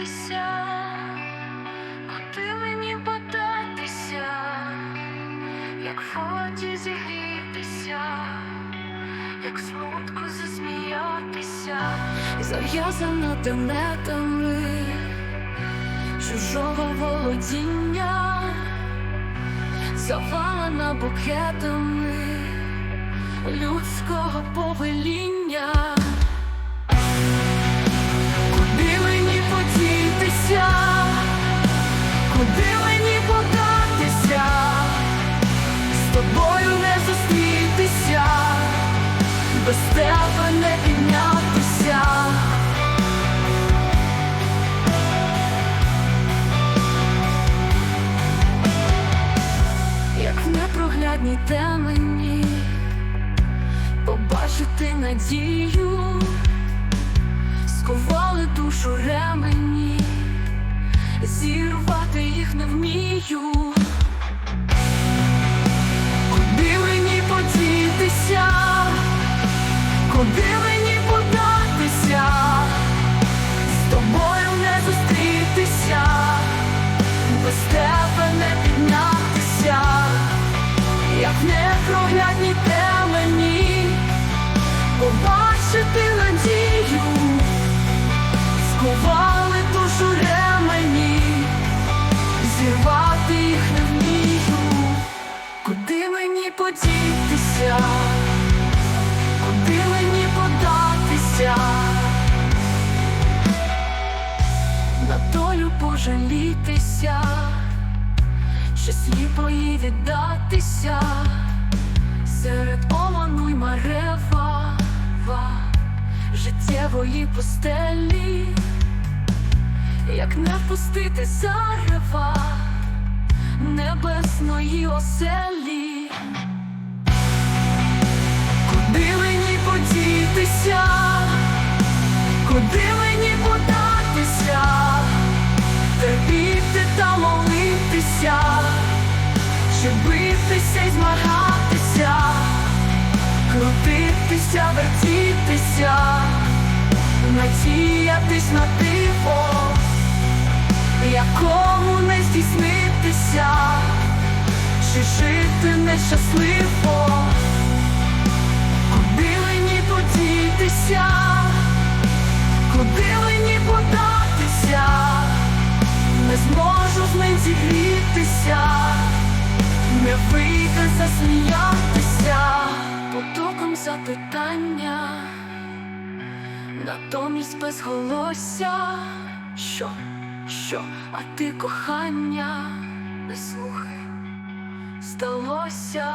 зігрітися, куди мені податися, як воді зігрітися, як смутку засміятися, зав'язана тенетами чужого володіння, завалена букетами людського повеління. Без тебе не піднятися. Як в непроглядній темені побачити надію, сковали душу ремені, зірвати їх не вмію. В непроглядній темені побачити надію, сховали душу ремені, зірвати їх не вмію. Куди мені подітися? Куди мені податися? На долю пожалітися, чи сліпо їй віддатися серед оману й марева життєвої постелі, як не впустити зарева небесної оселі. Куди мені подітися? Куди мені вертітися, надіятись на диво, якому не здійснитися, чи жити нещасливо, куди мені подітися? Куди мені податися? Не зможу з ним зігрітися, не вийде засміятися запитання, натомість безголосся. Що, що, а ти кохання? Не слухай, здалося.